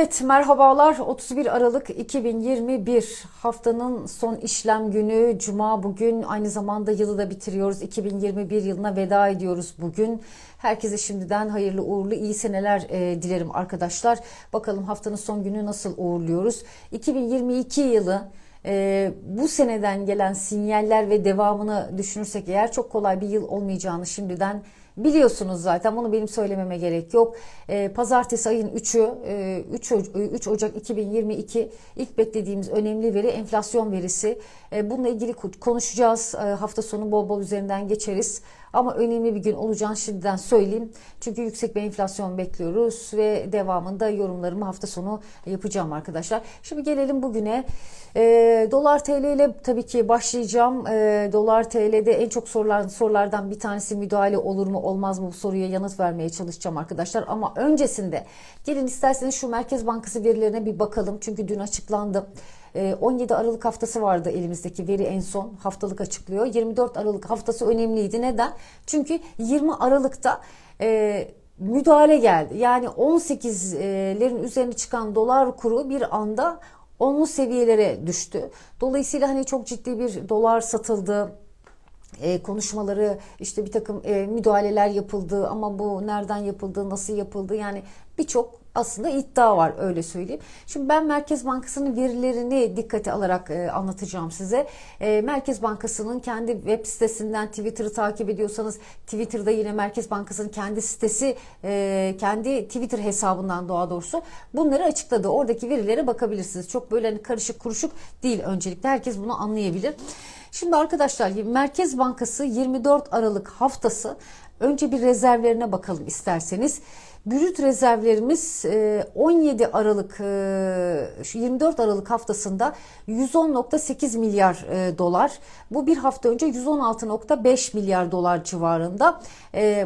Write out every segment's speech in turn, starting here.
Evet merhabalar. 31 Aralık 2021 haftanın son işlem günü. Cuma bugün. Aynı zamanda yılı da bitiriyoruz. 2021 yılına veda ediyoruz bugün. Herkese şimdiden hayırlı uğurlu iyi seneler e, dilerim arkadaşlar. Bakalım haftanın son günü nasıl uğurluyoruz? 2022 yılı e, bu seneden gelen sinyaller ve devamını düşünürsek eğer çok kolay bir yıl olmayacağını şimdiden Biliyorsunuz zaten bunu benim söylememe gerek yok. E, pazartesi ayın 3'ü e, 3, 3 Ocak 2022 ilk beklediğimiz önemli veri enflasyon verisi. E, bununla ilgili konuşacağız. E, hafta sonu bol bol üzerinden geçeriz. Ama önemli bir gün olacağını şimdiden söyleyeyim. Çünkü yüksek bir enflasyon bekliyoruz ve devamında yorumlarımı hafta sonu yapacağım arkadaşlar. Şimdi gelelim bugüne. E, Dolar TL ile tabii ki başlayacağım. E, Dolar TL'de en çok sorulan sorulardan bir tanesi müdahale olur mu olmaz mı bu soruya yanıt vermeye çalışacağım arkadaşlar. Ama öncesinde gelin isterseniz şu Merkez Bankası verilerine bir bakalım. Çünkü dün açıklandı. 17 Aralık haftası vardı elimizdeki veri en son haftalık açıklıyor. 24 Aralık haftası önemliydi. Neden? Çünkü 20 Aralık'ta e, müdahale geldi. Yani 18'lerin üzerine çıkan dolar kuru bir anda onlu seviyelere düştü. Dolayısıyla hani çok ciddi bir dolar satıldı e, konuşmaları işte bir takım e, müdahaleler yapıldı ama bu nereden yapıldı nasıl yapıldı yani birçok aslında iddia var öyle söyleyeyim. Şimdi ben Merkez Bankası'nın verilerini dikkate alarak e, anlatacağım size. E, Merkez Bankası'nın kendi web sitesinden Twitter'ı takip ediyorsanız Twitter'da yine Merkez Bankası'nın kendi sitesi e, kendi Twitter hesabından doğa doğrusu bunları açıkladı. Oradaki verilere bakabilirsiniz. Çok böyle hani karışık kuruşuk değil öncelikle herkes bunu anlayabilir. Şimdi arkadaşlar Merkez Bankası 24 Aralık haftası önce bir rezervlerine bakalım isterseniz. Brüt rezervlerimiz 17 e, Aralık 24 e, Aralık haftasında 110.8 milyar e, dolar. Bu bir hafta önce 116.5 milyar dolar civarında.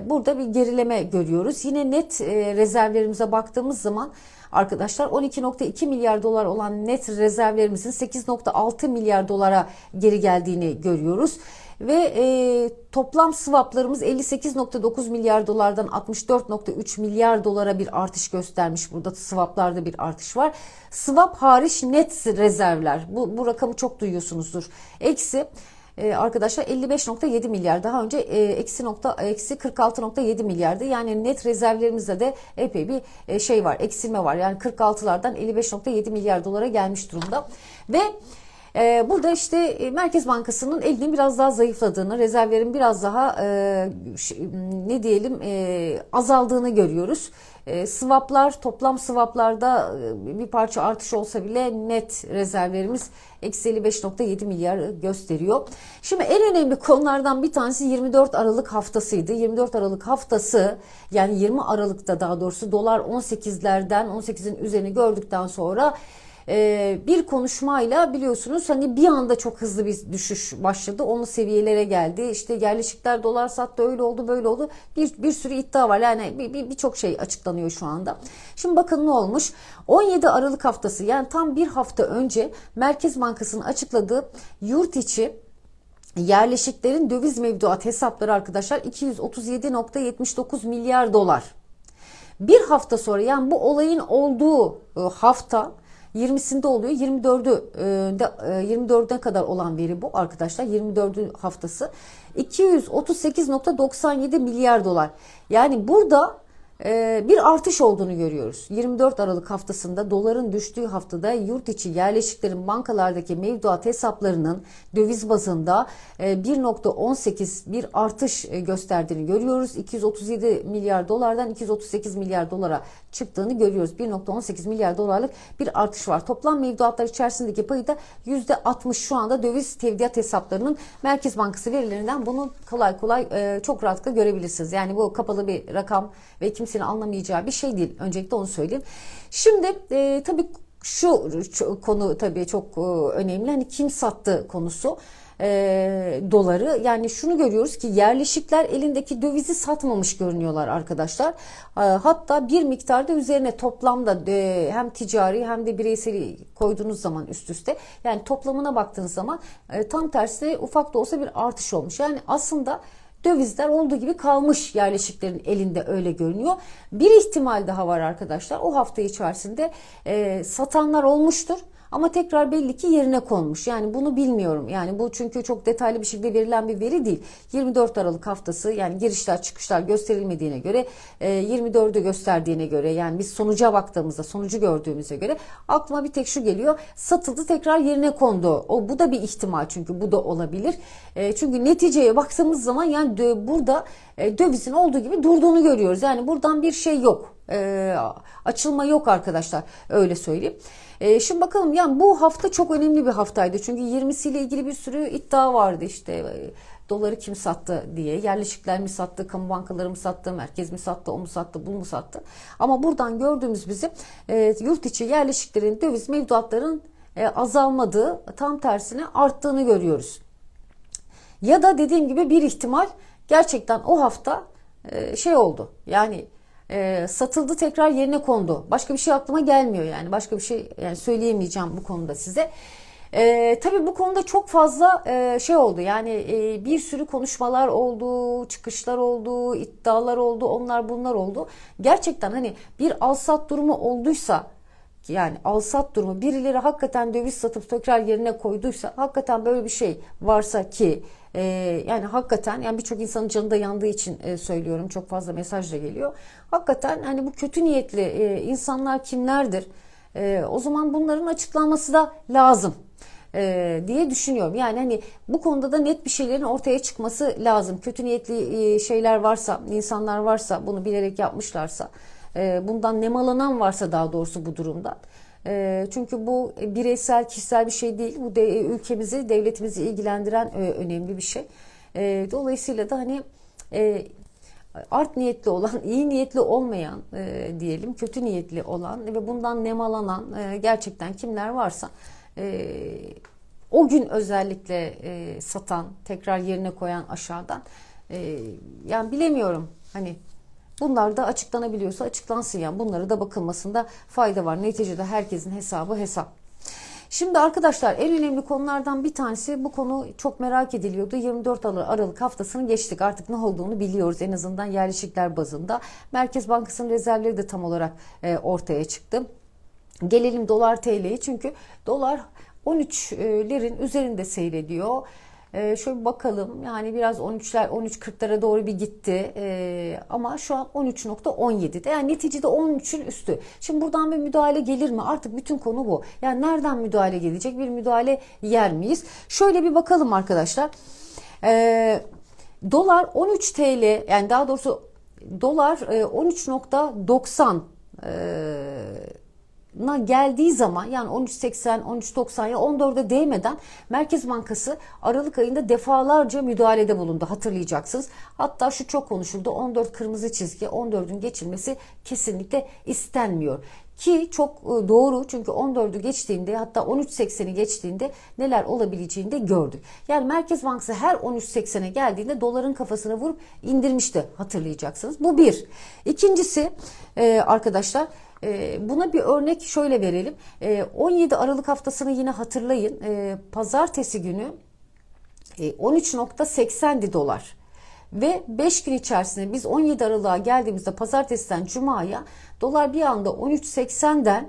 Burada bir gerileme görüyoruz. Yine net rezervlerimize baktığımız zaman arkadaşlar 12.2 milyar dolar olan net rezervlerimizin 8.6 milyar dolara geri geldiğini görüyoruz ve e, toplam swaplarımız 58.9 milyar dolardan 64.3 milyar dolara bir artış göstermiş. Burada swaplarda bir artış var. Swap hariç net rezervler bu, bu rakamı çok duyuyorsunuzdur. Eksi ee, arkadaşlar 55.7 milyar daha önce e, eksi nokta eksi 46.7 milyardı. Yani net rezervlerimizde de epey bir e, şey var eksilme var. Yani 46'lardan 55.7 milyar dolara gelmiş durumda. Ve ee, burada işte e, Merkez Bankası'nın elinin biraz daha zayıfladığını, rezervlerin biraz daha e, ne diyelim e, azaldığını görüyoruz. Swaplar, toplam swaplarda bir parça artış olsa bile net rezervlerimiz eksi 55.7 milyar gösteriyor. Şimdi en önemli konulardan bir tanesi 24 Aralık haftasıydı. 24 Aralık haftası yani 20 Aralık'ta daha doğrusu dolar 18'lerden 18'in üzerini gördükten sonra e, bir konuşmayla biliyorsunuz hani bir anda çok hızlı bir düşüş başladı. Onu seviyelere geldi. İşte yerleşikler dolar sattı öyle oldu böyle oldu. Bir, bir sürü iddia var. Yani birçok bir, bir şey açıklanıyor şu anda. Şimdi bakın ne olmuş. 17 Aralık haftası yani tam bir hafta önce Merkez Bankası'nın açıkladığı yurt içi yerleşiklerin döviz mevduat hesapları arkadaşlar 237.79 milyar dolar. Bir hafta sonra yani bu olayın olduğu e, hafta 20'sinde oluyor. 24'ü 24'e kadar olan veri bu arkadaşlar. 24. haftası 238.97 milyar dolar. Yani burada bir artış olduğunu görüyoruz. 24 Aralık haftasında doların düştüğü haftada yurt içi yerleşiklerin bankalardaki mevduat hesaplarının döviz bazında 1.18 e, bir artış e, gösterdiğini görüyoruz. 237 milyar dolardan 238 milyar dolara çıktığını görüyoruz. 1.18 milyar dolarlık bir artış var. Toplam mevduatlar içerisindeki payı da %60 şu anda döviz tevdiat hesaplarının Merkez Bankası verilerinden bunu kolay kolay e, çok rahatlıkla görebilirsiniz. Yani bu kapalı bir rakam ve kimsenin anlamayacağı bir şey değil. Öncelikle onu söyleyeyim. Şimdi e, tabii şu, konu tabii çok e, önemli. Hani kim sattı konusu e, doları. Yani şunu görüyoruz ki yerleşikler elindeki dövizi satmamış görünüyorlar arkadaşlar. E, hatta bir miktarda üzerine toplamda e, hem ticari hem de bireysel koyduğunuz zaman üst üste yani toplamına baktığınız zaman e, tam tersi ufak da olsa bir artış olmuş. Yani aslında dövizler olduğu gibi kalmış yerleşiklerin elinde öyle görünüyor. Bir ihtimal daha var arkadaşlar. O hafta içerisinde e, satanlar olmuştur. Ama tekrar belli ki yerine konmuş. Yani bunu bilmiyorum. Yani bu çünkü çok detaylı bir şekilde verilen bir veri değil. 24 Aralık haftası yani girişler çıkışlar gösterilmediğine göre 24'ü gösterdiğine göre yani biz sonuca baktığımızda sonucu gördüğümüze göre aklıma bir tek şu geliyor. Satıldı tekrar yerine kondu. O bu da bir ihtimal çünkü bu da olabilir. E, çünkü neticeye baktığımız zaman yani burada e, dövizin olduğu gibi durduğunu görüyoruz. Yani buradan bir şey yok. E, açılma yok arkadaşlar. Öyle söyleyeyim. E, şimdi bakalım yani bu hafta çok önemli bir haftaydı. Çünkü 20'siyle ilgili bir sürü iddia vardı işte. E, doları kim sattı diye. Yerleşikler mi sattı, kamu bankaları mı sattı, merkez mi sattı, o mu sattı, bu mu sattı. Ama buradan gördüğümüz bizim e, yurt içi yerleşiklerin, döviz mevduatların e, azalmadığı, tam tersine arttığını görüyoruz. Ya da dediğim gibi bir ihtimal gerçekten o hafta e, şey oldu. Yani e, satıldı tekrar yerine kondu. Başka bir şey aklıma gelmiyor yani. Başka bir şey yani söyleyemeyeceğim bu konuda size. E, tabii bu konuda çok fazla e, şey oldu. Yani e, bir sürü konuşmalar oldu, çıkışlar oldu, iddialar oldu, onlar bunlar oldu. Gerçekten hani bir alsat durumu olduysa yani alsat durumu birileri hakikaten döviz satıp tekrar yerine koyduysa hakikaten böyle bir şey varsa ki e, yani hakikaten yani birçok insanın canı da yandığı için e, söylüyorum çok fazla mesaj da geliyor. Hakikaten hani bu kötü niyetli e, insanlar kimlerdir? E, o zaman bunların açıklanması da lazım e, diye düşünüyorum. Yani hani bu konuda da net bir şeylerin ortaya çıkması lazım. Kötü niyetli e, şeyler varsa, insanlar varsa, bunu bilerek yapmışlarsa, e, bundan nemalanan varsa daha doğrusu bu durumda. E, çünkü bu bireysel, kişisel bir şey değil. Bu de, ülkemizi, devletimizi ilgilendiren e, önemli bir şey. E, dolayısıyla da hani e, art niyetli olan, iyi niyetli olmayan e, diyelim, kötü niyetli olan ve bundan nemalanan e, gerçekten kimler varsa o gün özellikle satan, tekrar yerine koyan aşağıdan yani bilemiyorum hani bunlar da açıklanabiliyorsa açıklansın yani bunları da bakılmasında fayda var. Neticede herkesin hesabı hesap. Şimdi arkadaşlar en önemli konulardan bir tanesi bu konu çok merak ediliyordu. 24 Aralık haftasını geçtik. Artık ne olduğunu biliyoruz en azından yerleşikler bazında. Merkez Bankası'nın rezervleri de tam olarak e, ortaya çıktı. Gelelim dolar TL'ye çünkü dolar 13'lerin üzerinde seyrediyor. Ee, şöyle bir bakalım yani biraz 13'ler 13.40'lara doğru bir gitti ee, ama şu an 13.17'de yani neticede 13'ün üstü. Şimdi buradan bir müdahale gelir mi? Artık bütün konu bu. Yani nereden müdahale gelecek? Bir müdahale yer miyiz? Şöyle bir bakalım arkadaşlar. Ee, dolar 13 TL yani daha doğrusu dolar e, 13.90 na geldiği zaman yani 13.80, 13.90 ya 14'e değmeden Merkez Bankası Aralık ayında defalarca müdahalede bulundu hatırlayacaksınız. Hatta şu çok konuşuldu 14 kırmızı çizgi 14'ün geçilmesi kesinlikle istenmiyor. Ki çok e, doğru çünkü 14'ü geçtiğinde hatta 13.80'i geçtiğinde neler olabileceğini de gördük. Yani Merkez Bankası her 13.80'e geldiğinde doların kafasına vurup indirmişti hatırlayacaksınız. Bu bir. İkincisi e, arkadaşlar Buna bir örnek şöyle verelim. 17 Aralık haftasını yine hatırlayın. Pazartesi günü 13.80'di dolar. Ve 5 gün içerisinde biz 17 Aralık'a geldiğimizde pazartesiden cumaya dolar bir anda 13.80'den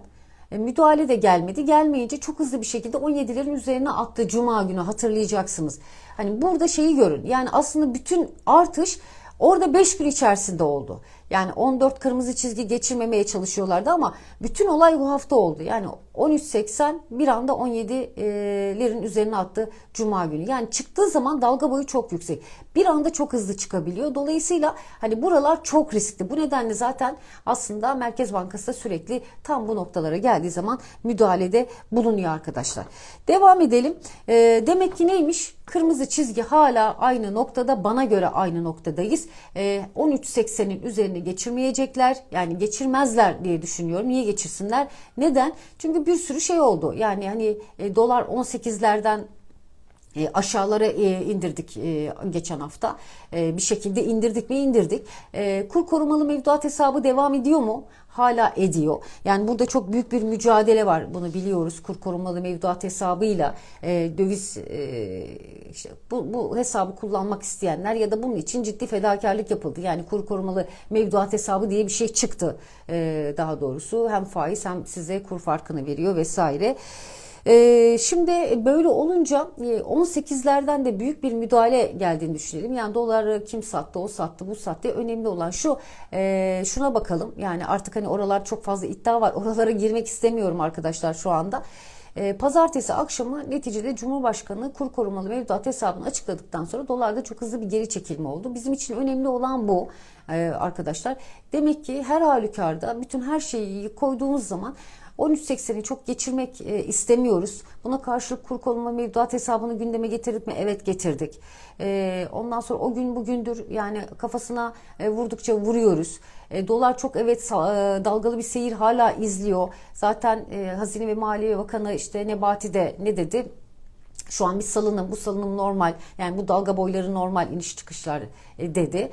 müdahale de gelmedi. Gelmeyince çok hızlı bir şekilde 17'lerin üzerine attı cuma günü hatırlayacaksınız. Hani burada şeyi görün. Yani aslında bütün artış orada 5 gün içerisinde oldu. Yani 14 kırmızı çizgi geçirmemeye çalışıyorlardı ama bütün olay bu hafta oldu. Yani 13.80 bir anda 17'lerin üzerine attı Cuma günü. Yani çıktığı zaman dalga boyu çok yüksek. Bir anda çok hızlı çıkabiliyor. Dolayısıyla hani buralar çok riskli. Bu nedenle zaten aslında Merkez Bankası da sürekli tam bu noktalara geldiği zaman müdahalede bulunuyor arkadaşlar. Devam edelim. E, demek ki neymiş? Kırmızı çizgi hala aynı noktada. Bana göre aynı noktadayız. E, 13.80'in üzerine geçirmeyecekler. Yani geçirmezler diye düşünüyorum. Niye geçirsinler? Neden? Çünkü bir sürü şey oldu. Yani hani e, dolar 18'lerden e, aşağılara e, indirdik e, geçen hafta. E, bir şekilde indirdik mi indirdik. E, kur korumalı mevduat hesabı devam ediyor mu? Hala ediyor. Yani burada çok büyük bir mücadele var. Bunu biliyoruz. Kur korumalı mevduat hesabıyla e, döviz e, işte bu, bu hesabı kullanmak isteyenler ya da bunun için ciddi fedakarlık yapıldı. Yani kur korumalı mevduat hesabı diye bir şey çıktı e, daha doğrusu. Hem faiz hem size kur farkını veriyor vesaire. Ee, şimdi böyle olunca e, 18'lerden de büyük bir müdahale geldiğini düşünelim. Yani doları kim sattı, o sattı, bu sattı. Önemli olan şu, e, şuna bakalım. Yani artık hani oralar çok fazla iddia var. Oralara girmek istemiyorum arkadaşlar şu anda. E, Pazartesi akşamı neticede Cumhurbaşkanı kur korumalı mevduat hesabını açıkladıktan sonra dolarda çok hızlı bir geri çekilme oldu. Bizim için önemli olan bu e, arkadaşlar. Demek ki her halükarda bütün her şeyi koyduğumuz zaman 13.80'i çok geçirmek e, istemiyoruz. Buna karşılık kur korumalı mevduat hesabını gündeme getirdik mi? Evet getirdik. E, ondan sonra o gün bugündür yani kafasına e, vurdukça vuruyoruz. Dolar çok evet dalgalı bir seyir hala izliyor. Zaten Hazine ve Maliye Bakanı işte Nebati de ne dedi? Şu an bir salınım, bu salınım normal. Yani bu dalga boyları normal iniş çıkışlar dedi.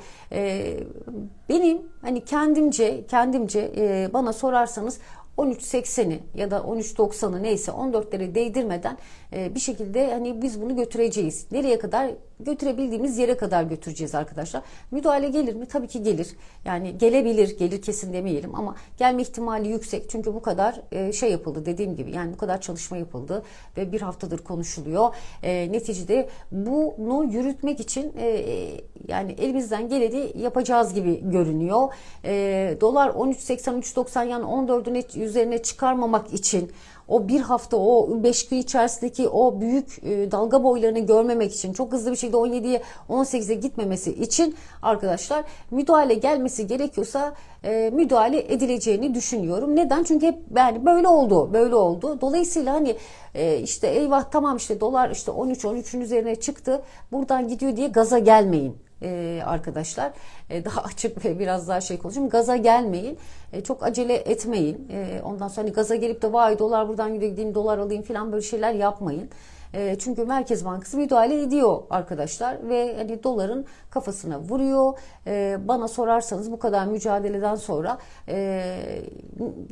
Benim hani kendimce kendimce bana sorarsanız 13.80'i ya da 13.90'ı neyse 14'lere değdirmeden e, bir şekilde hani biz bunu götüreceğiz. Nereye kadar? Götürebildiğimiz yere kadar götüreceğiz arkadaşlar. Müdahale gelir mi? Tabii ki gelir. Yani gelebilir, gelir kesin demeyelim ama gelme ihtimali yüksek. Çünkü bu kadar e, şey yapıldı dediğim gibi. Yani bu kadar çalışma yapıldı ve bir haftadır konuşuluyor. E, neticede bunu yürütmek için e, yani elimizden geleni yapacağız gibi görünüyor. Dolar 13.80 3.90 yani 14'ün üzerine çıkarmamak için o bir hafta o 5 gün içerisindeki o büyük e, dalga boylarını görmemek için çok hızlı bir şekilde 17'ye 18'e gitmemesi için arkadaşlar müdahale gelmesi gerekiyorsa e, müdahale edileceğini düşünüyorum. Neden? Çünkü hep yani böyle oldu. Böyle oldu. Dolayısıyla hani e, işte eyvah tamam işte dolar işte 13 13'ün üzerine çıktı. Buradan gidiyor diye gaza gelmeyin e, arkadaşlar. E, daha açık ve biraz daha şey konuşayım. Gaza gelmeyin. E, çok acele etmeyin. Ondan sonra hani gaza gelip de vay dolar buradan gidiyor gideyim dolar alayım falan böyle şeyler yapmayın. E, çünkü Merkez Bankası müdahale ediyor arkadaşlar ve hani doların kafasına vuruyor. E, bana sorarsanız bu kadar mücadeleden sonra e,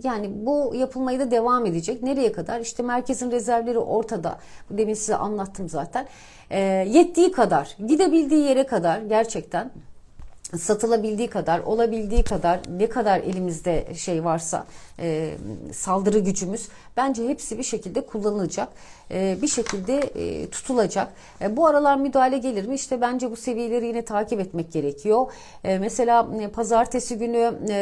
yani bu yapılmaya da devam edecek. Nereye kadar? İşte merkezin rezervleri ortada. Demin size anlattım zaten. E, yettiği kadar, gidebildiği yere kadar gerçekten satılabildiği kadar, olabildiği kadar ne kadar elimizde şey varsa e, saldırı gücümüz bence hepsi bir şekilde kullanılacak. E, bir şekilde e, tutulacak. E, bu aralar müdahale gelir mi? İşte bence bu seviyeleri yine takip etmek gerekiyor. E, mesela e, pazartesi günü e,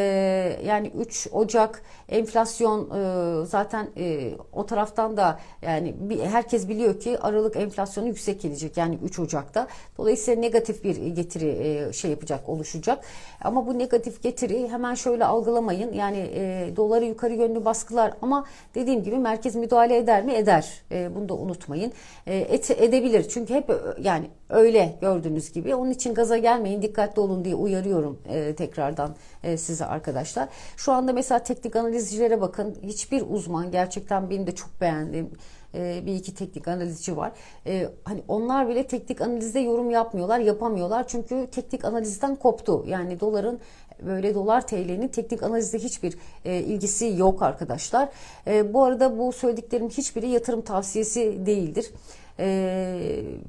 yani 3 Ocak enflasyon e, zaten e, o taraftan da yani bir, herkes biliyor ki Aralık enflasyonu yüksek gelecek yani 3 Ocak'ta. Dolayısıyla negatif bir getiri e, şey yapacak oluşacak. Ama bu negatif getiri hemen şöyle algılamayın. Yani e, doları yukarı yönlü baskılar ama dediğim gibi merkez müdahale eder mi? Eder. E, bunu da unutmayın. E, et, edebilir. Çünkü hep yani öyle gördüğünüz gibi. Onun için gaza gelmeyin, dikkatli olun diye uyarıyorum e, tekrardan e, size arkadaşlar. Şu anda mesela teknik analizcilere bakın. Hiçbir uzman gerçekten benim de çok beğendiğim e, bir iki teknik analizci var. E, hani onlar bile teknik analizde yorum yapmıyorlar, yapamıyorlar. Çünkü teknik analizden koptu. Yani doların böyle dolar TL'nin teknik analizde hiçbir e, ilgisi yok arkadaşlar. E, bu arada bu söylediklerim hiçbiri yatırım tavsiyesi değildir.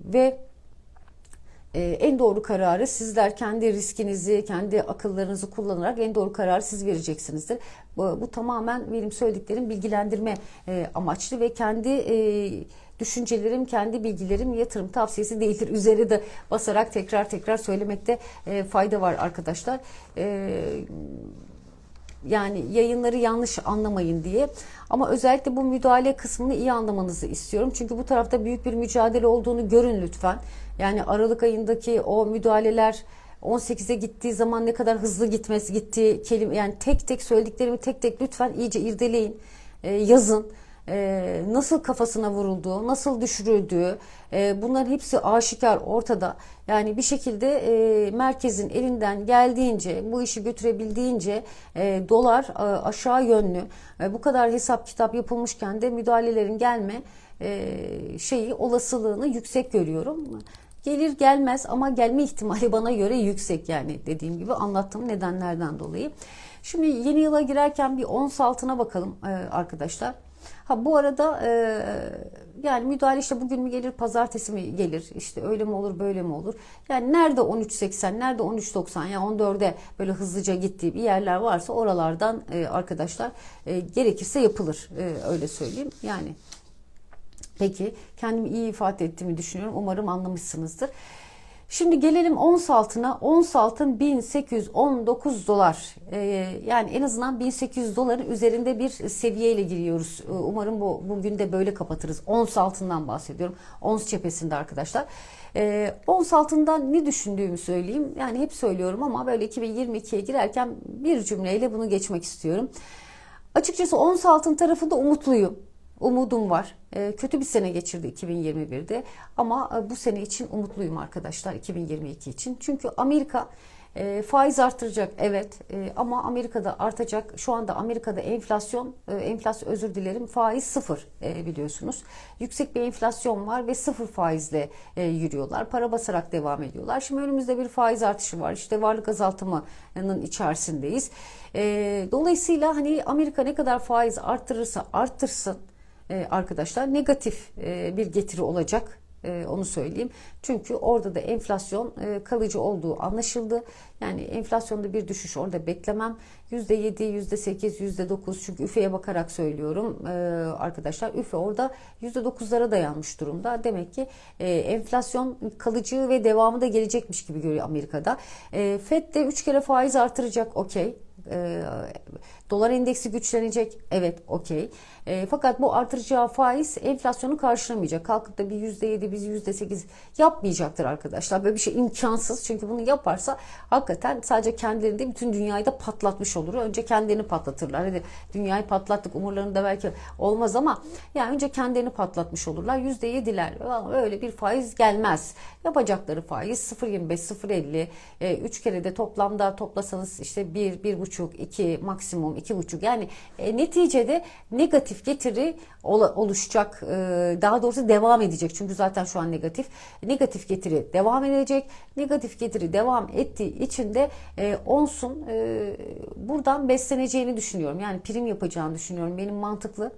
Ve e, en doğru kararı sizler kendi riskinizi, kendi akıllarınızı kullanarak en doğru kararı siz vereceksinizdir. Bu, bu tamamen benim söylediklerim bilgilendirme e, amaçlı ve kendi e, düşüncelerim, kendi bilgilerim yatırım tavsiyesi değildir. Üzeri de basarak tekrar tekrar söylemekte e, fayda var arkadaşlar. E, yani yayınları yanlış anlamayın diye. Ama özellikle bu müdahale kısmını iyi anlamanızı istiyorum. Çünkü bu tarafta büyük bir mücadele olduğunu görün lütfen. Yani Aralık ayındaki o müdahaleler 18'e gittiği zaman ne kadar hızlı gitmesi gitti kelime yani tek tek söylediklerimi tek tek lütfen iyice irdeleyin, e, yazın. E, nasıl kafasına vurulduğu, nasıl düşürüldüğü e, bunların hepsi aşikar ortada. Yani bir şekilde e, merkezin elinden geldiğince bu işi götürebildiğince e, dolar e, aşağı yönlü e, bu kadar hesap kitap yapılmışken de müdahalelerin gelme e, şeyi olasılığını yüksek görüyorum. Gelir gelmez ama gelme ihtimali bana göre yüksek yani dediğim gibi anlattığım nedenlerden dolayı. Şimdi yeni yıla girerken bir ons altına bakalım e, arkadaşlar. Ha bu arada e, yani müdahale işte bugün mü gelir, pazartesi mi gelir, işte öyle mi olur, böyle mi olur? Yani nerede 13.80, nerede 13.90 ya yani 14'e böyle hızlıca gittiği bir yerler varsa oralardan e, arkadaşlar gerekirse yapılır. Öyle söyleyeyim. Yani peki kendimi iyi ifade ettiğimi düşünüyorum. Umarım anlamışsınızdır. Şimdi gelelim ons altına. Ons altın 1819 dolar. Ee, yani en azından 1800 doların üzerinde bir seviyeyle giriyoruz. Ee, umarım bu bugün de böyle kapatırız. Ons altından bahsediyorum. Ons cephesinde arkadaşlar. Ee, ons altından ne düşündüğümü söyleyeyim. Yani hep söylüyorum ama böyle 2022'ye girerken bir cümleyle bunu geçmek istiyorum. Açıkçası ons altın tarafında umutluyum umudum var. E, kötü bir sene geçirdi 2021'de ama e, bu sene için umutluyum arkadaşlar 2022 için. Çünkü Amerika e, faiz artıracak evet e, ama Amerika'da artacak. Şu anda Amerika'da enflasyon, e, enflasyon özür dilerim faiz sıfır e, biliyorsunuz. Yüksek bir enflasyon var ve sıfır faizle e, yürüyorlar. Para basarak devam ediyorlar. Şimdi önümüzde bir faiz artışı var. İşte varlık azaltımının içerisindeyiz. E, dolayısıyla hani Amerika ne kadar faiz arttırırsa arttırsın arkadaşlar negatif e, bir getiri olacak e, onu söyleyeyim. Çünkü orada da enflasyon kalıcı olduğu anlaşıldı. Yani enflasyonda bir düşüş orada beklemem. %7, %8, %9 çünkü üfeye bakarak söylüyorum arkadaşlar. Üfe orada %9'lara dayanmış durumda. Demek ki enflasyon kalıcı ve devamı da gelecekmiş gibi görüyor Amerika'da. FED de 3 kere faiz artıracak okey. Dolar endeksi güçlenecek. Evet okey. E, fakat bu artıracağı faiz enflasyonu karşılamayacak. Kalkıp da bir yüzde yedi, bir yüzde sekiz yapmayacaktır arkadaşlar. Böyle bir şey imkansız. Çünkü bunu yaparsa hakikaten sadece kendilerini değil bütün dünyayı da patlatmış olur. Önce kendilerini patlatırlar. Hadi dünyayı patlattık umurlarında belki olmaz ama yani önce kendilerini patlatmış olurlar. Yüzde yediler. Öyle bir faiz gelmez. Yapacakları faiz 0.25, 0.50. E, üç kere de toplamda toplasanız işte bir, bir buçuk, iki maksimum iki buçuk. Yani e, neticede negatif getiri oluşacak. E, daha doğrusu devam edecek. Çünkü zaten şu an negatif. Negatif getiri devam edecek. Negatif getiri devam ettiği için de e, onsun e, buradan besleneceğini düşünüyorum. Yani prim yapacağını düşünüyorum. Benim mantıklı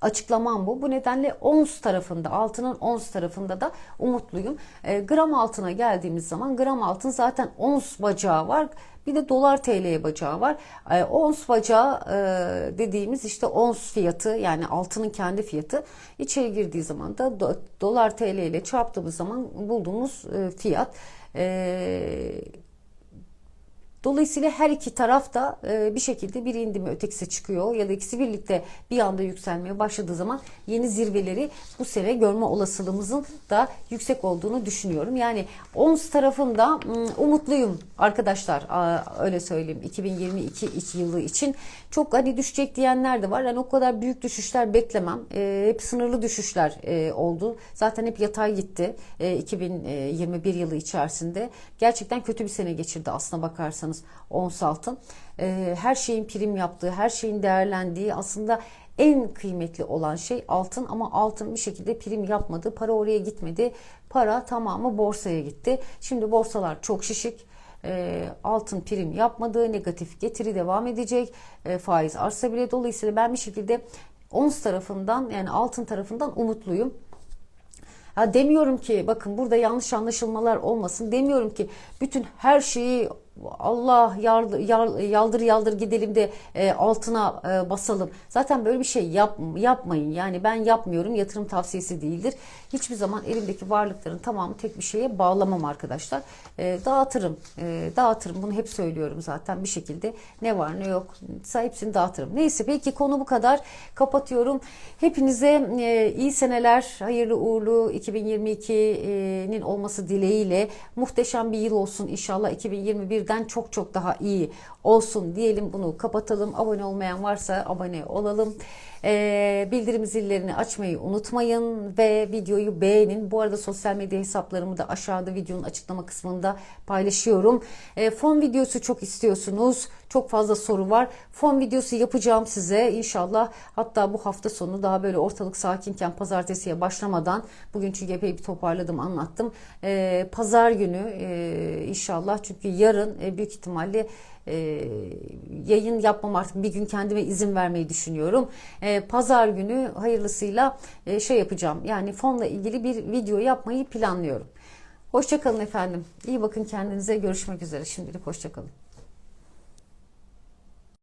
açıklamam bu. Bu nedenle ons tarafında, altının ons tarafında da umutluyum. E, gram altına geldiğimiz zaman gram altın zaten ons bacağı var. Bir de dolar TL'ye bacağı var. E, ons bacağı e, dediğimiz işte ons fiyatı yani altının kendi fiyatı içeri girdiği zaman da do, dolar TL ile çarptığımız zaman bulduğumuz e, fiyat e, Dolayısıyla her iki taraf da e, bir şekilde biri indi mi ötekisi çıkıyor ya da ikisi birlikte bir anda yükselmeye başladığı zaman yeni zirveleri bu sene görme olasılığımızın da yüksek olduğunu düşünüyorum. Yani ONS tarafında umutluyum arkadaşlar öyle söyleyeyim 2022 yılı için. Çok hani düşecek diyenler de var. Yani o kadar büyük düşüşler beklemem. E, hep sınırlı düşüşler e, oldu. Zaten hep yatay gitti 2021 yılı içerisinde. Gerçekten kötü bir sene geçirdi aslına bakarsanız bakarsanız ons altın e, her şeyin prim yaptığı, her şeyin değerlendiği aslında en kıymetli olan şey altın ama altın bir şekilde prim yapmadı. Para oraya gitmedi. Para tamamı borsaya gitti. Şimdi borsalar çok şişik. E, altın prim yapmadı. Negatif getiri devam edecek. E, faiz artsa bile dolayısıyla ben bir şekilde ons tarafından yani altın tarafından umutluyum. Ha demiyorum ki bakın burada yanlış anlaşılmalar olmasın. Demiyorum ki bütün her şeyi Allah yardır, yaldır yaldır gidelim de e, altına e, basalım. Zaten böyle bir şey yap, yapmayın. Yani ben yapmıyorum. Yatırım tavsiyesi değildir. Hiçbir zaman elimdeki varlıkların tamamı tek bir şeye bağlamam arkadaşlar. E, dağıtırım. Dağıtırım. Bunu hep söylüyorum zaten bir şekilde. Ne var ne yok. Hepsini dağıtırım. Neyse peki konu bu kadar. Kapatıyorum. Hepinize iyi seneler. Hayırlı uğurlu 2022'nin olması dileğiyle muhteşem bir yıl olsun inşallah 2021 önceden çok çok daha iyi olsun diyelim bunu kapatalım. Abone olmayan varsa abone olalım. Ee, bildirim zillerini açmayı unutmayın ve videoyu beğenin. Bu arada sosyal medya hesaplarımı da aşağıda videonun açıklama kısmında paylaşıyorum. Ee, fon videosu çok istiyorsunuz. Çok fazla soru var. Fon videosu yapacağım size inşallah. Hatta bu hafta sonu daha böyle ortalık sakinken pazartesiye başlamadan bugün çünkü epey bir toparladım anlattım. Ee, pazar günü e, inşallah çünkü yarın e, büyük ihtimalle e, yayın yapmam artık bir gün kendime izin vermeyi düşünüyorum. E, Pazar günü hayırlısıyla e, şey yapacağım. Yani fonla ilgili bir video yapmayı planlıyorum. Hoşçakalın efendim. İyi bakın kendinize. Görüşmek üzere. Şimdilik hoşçakalın.